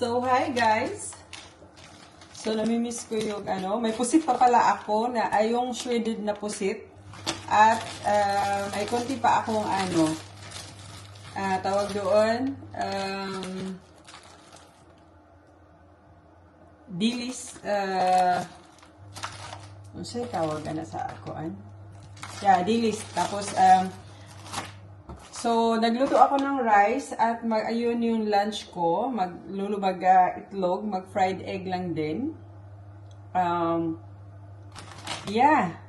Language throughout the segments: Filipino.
So, hi guys! So, namimiss ko yung ano, may pusit pa pala ako na ay yung shredded na pusit. At ah, may konti pa akong ano, ah, tawag doon, um, dilis, uh, ano siya tawag na sa akoan? Yeah, dilis. Tapos, um, So, nagluto ako ng rice at mag, ayun yung lunch ko. Maglulubag ah, itlog, mag-fried egg lang din. Um, yeah.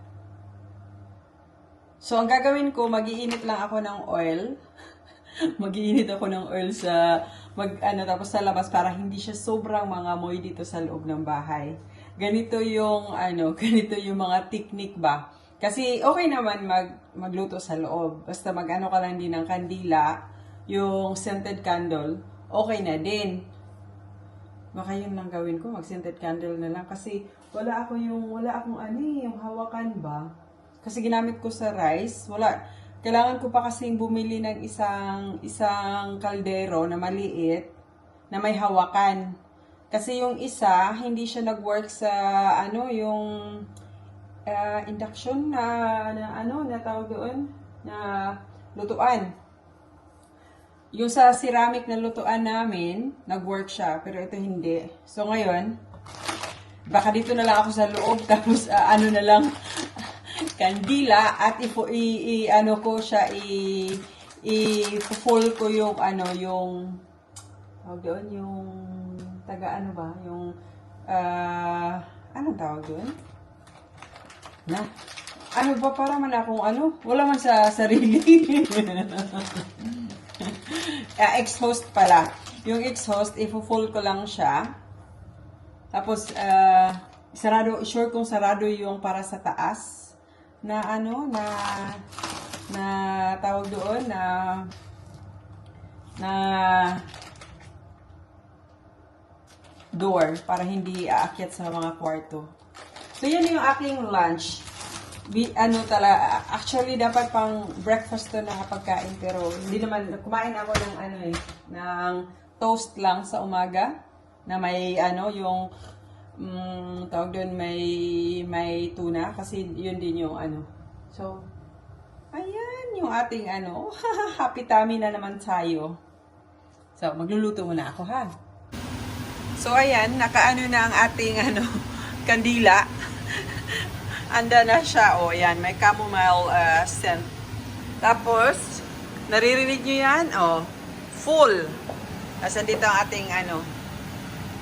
So, ang gagawin ko, magiinit lang ako ng oil. magiinit ako ng oil sa, mag, ano, tapos sa labas para hindi siya sobrang mga moy dito sa loob ng bahay. Ganito yung, ano, ganito yung mga technique ba. Kasi okay naman mag, magluto sa loob. Basta mag-ano ka lang din ng kandila, yung scented candle, okay na din. Baka yun lang gawin ko, mag-scented candle na lang. Kasi wala ako yung, wala akong ano eh, yung hawakan ba. Kasi ginamit ko sa rice, wala. Kailangan ko pa kasing bumili ng isang, isang kaldero na maliit, na may hawakan. Kasi yung isa, hindi siya nag-work sa, ano, yung ah, induction na, na ano, na tawag doon, na lutuan. Yung sa ceramic na lutuan namin, nag-work siya, pero ito hindi. So ngayon, baka dito na lang ako sa loob, tapos ah, ano na lang, kandila, at ifo, i, i, ano ko siya, i, i, full ko yung, ano, yung, tawag doon, yung, taga ano ba, yung, ah, anong tawag doon? Na. Ano ba para man akong ano? Wala man sa sarili. ah, ex-host pala. Yung ex-host, ifo-full ko lang siya. Tapos, ah, sarado, sure kong sarado yung para sa taas. Na ano, na, na tawag doon, na, na, door para hindi aakyat sa mga kwarto. So, yun yung aking lunch. Bi, ano tala, actually, dapat pang breakfast to na pagkain, pero hindi naman, kumain ako ng ano eh, ng toast lang sa umaga, na may ano, yung, mm, tawag doon, may, may tuna, kasi yun din yung ano. So, ayan, yung ating ano, happy tummy na naman tayo. So, magluluto muna ako ha. So, ayan, nakaano na ang ating ano, kandila. Anda na siya. O, yan. May chamomile uh, scent. Tapos, naririnig nyo yan? O, full. Asan dito ang ating ano.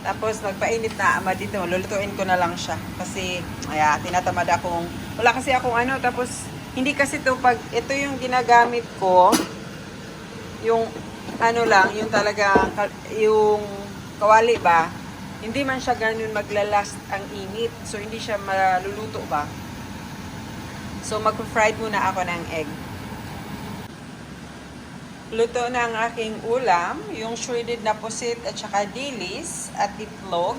Tapos, magpainit na ama dito. Lulutuin ko na lang siya. Kasi, ay, tinatamad akong, wala kasi akong ano. Tapos, hindi kasi to pag, ito yung ginagamit ko. Yung, ano lang, yung talaga, yung kawali ba, hindi man siya ganun maglalast ang init. So, hindi siya maluluto ba. So, mag-fried muna ako ng egg. Luto na ang aking ulam, yung shredded na pusit at saka dilis at itlog.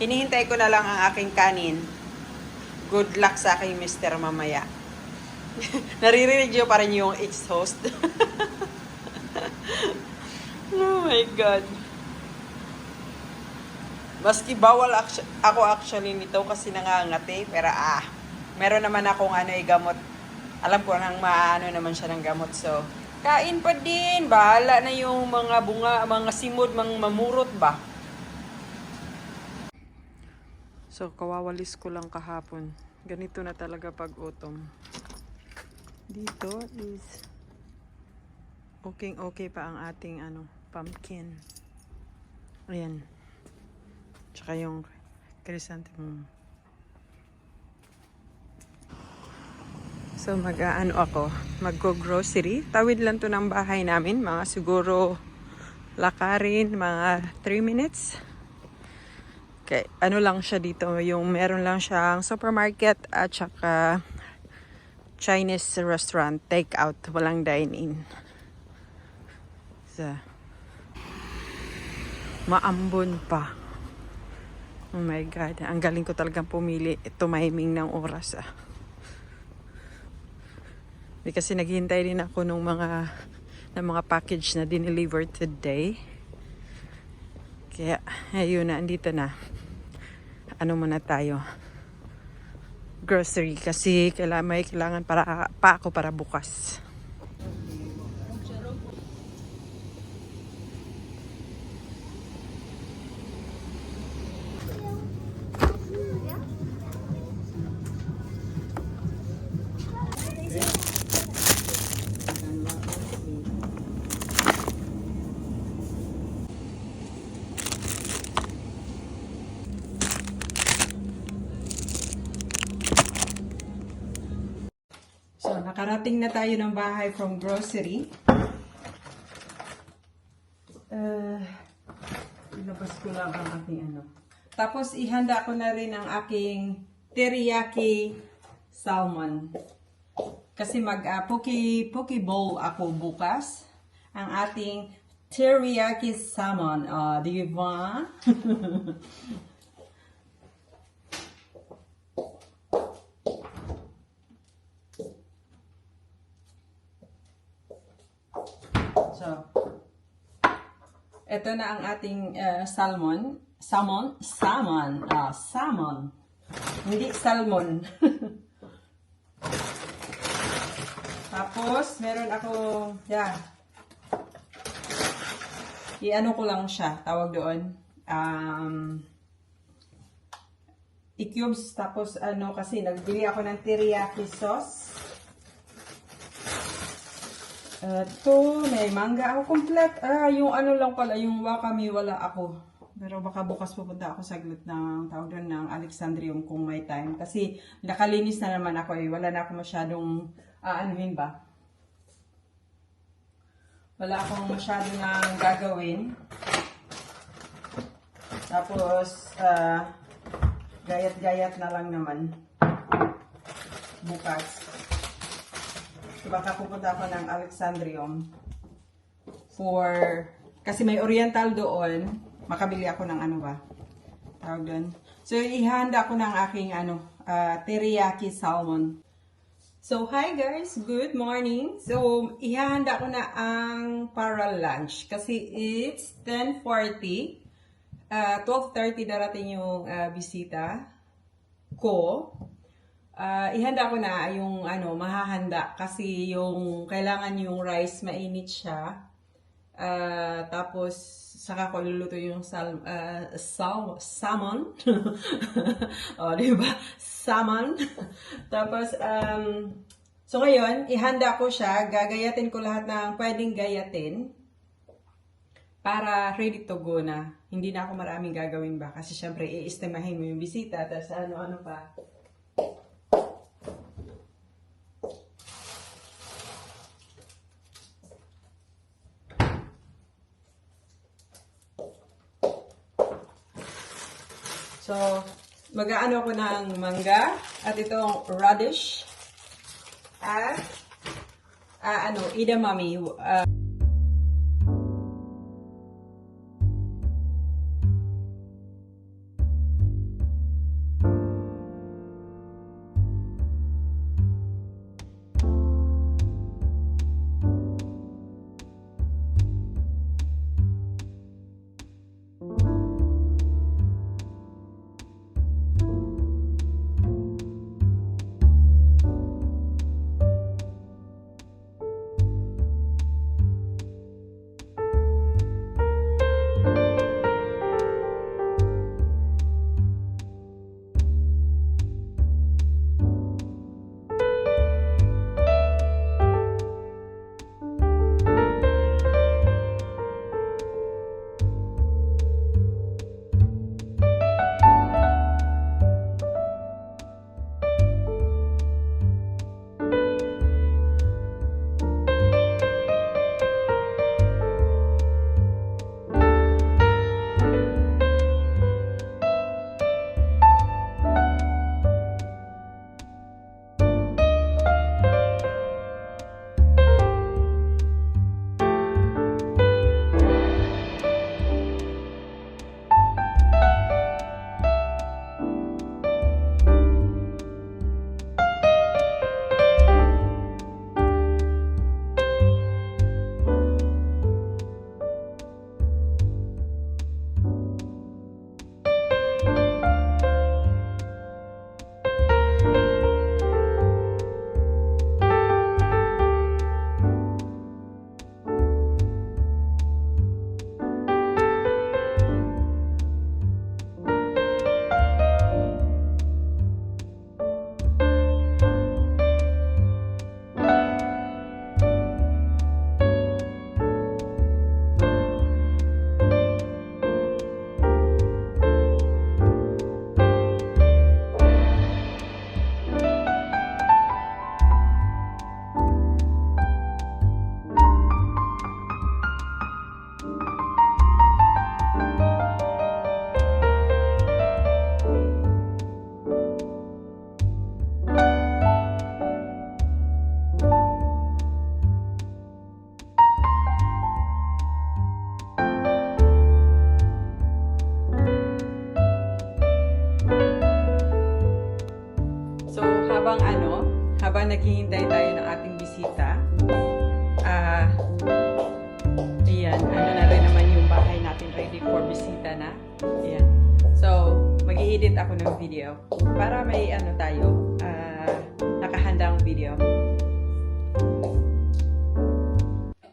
Hinihintay ko na lang ang aking kanin. Good luck sa aking mister mamaya. Naririnig niyo pa rin yung ex-host. oh my God. Maski bawal ako actually nito kasi nangangati, pero ah, meron naman akong ano eh, gamot. Alam ko nang maano naman siya ng gamot. So, kain pa din. Bahala na yung mga bunga, mga simod, mga mamurot ba. So, kawawalis ko lang kahapon. Ganito na talaga pag autumn. Dito is okay okay pa ang ating ano, pumpkin. Ayan. Tsaka yung chrysanthemum. So mag-aano ako, mag-grocery. Tawid lang to ng bahay namin, mga siguro lakarin, mga 3 minutes. Okay, ano lang siya dito, yung meron lang siyang supermarket at saka Chinese restaurant, take out, walang dine-in. So, maambon pa. Oh my God. Ang galing ko talagang pumili. Tumiming ng oras ah. Kasi naghihintay din ako ng mga ng mga package na dineliver today. Kaya, ayun na, andito na. Ano muna tayo? Grocery kasi kailangan, may kailangan para, pa ako para bukas. So, nakarating na tayo ng bahay from grocery. Uh, ilabas ko lang ang aking ano. Tapos, ihanda ko na rin ang aking teriyaki salmon. Kasi mag uh, poke, poke bowl ako bukas. Ang ating teriyaki salmon. Uh, di ba? So, ito na ang ating uh, salmon. Salmon? Salmon. Ah, salmon. Hindi salmon. Tapos, meron ako, yeah. I-ano ko lang siya, tawag doon. Um, i-cubes, tapos ano, kasi nagbili ako ng teriyaki sauce. Ito, may mangga ako complete. Ah, yung ano lang pala, yung wakami wala ako. Pero baka bukas pupunta ako saglit ng tawag doon ng Alexandrium kung may time. Kasi nakalinis na naman ako eh. Wala na ako masyadong aanuhin ba. Wala akong masyado nang gagawin. Tapos, ah, gayat-gayat na lang naman. Bukas. Baka pupunta ako ng Alexandrium for, kasi may oriental doon, makabili ako ng ano ba, tawag doon. So, ihanda ko ng aking ano, ah, teriyaki salmon. So, hi guys! Good morning! So, ihanda ko na ang para lunch kasi it's 10.40. Uh, 12.30 darating yung ah, bisita ko ah ihanda ko na yung ano, mahahanda kasi yung kailangan yung rice mainit siya. Ah, tapos saka ko luluto yung sal, ah, sal salmon. oh, di ba? Salmon. tapos um so ngayon, ihanda ko siya, gagayatin ko lahat ng pwedeng gayatin para ready to go na. Hindi na ako maraming gagawin ba kasi syempre iistimahin mo yung bisita tapos ano-ano pa. So, mag-aano ko ng mangga at itong radish at ah, ano, edamame. ah, habang ano, habang naghihintay tayo ng ating bisita, ah, ayan, ano na rin naman yung bahay natin ready for bisita na. Ayan. So, mag edit ako ng video para may ano tayo, ah, nakahandang video.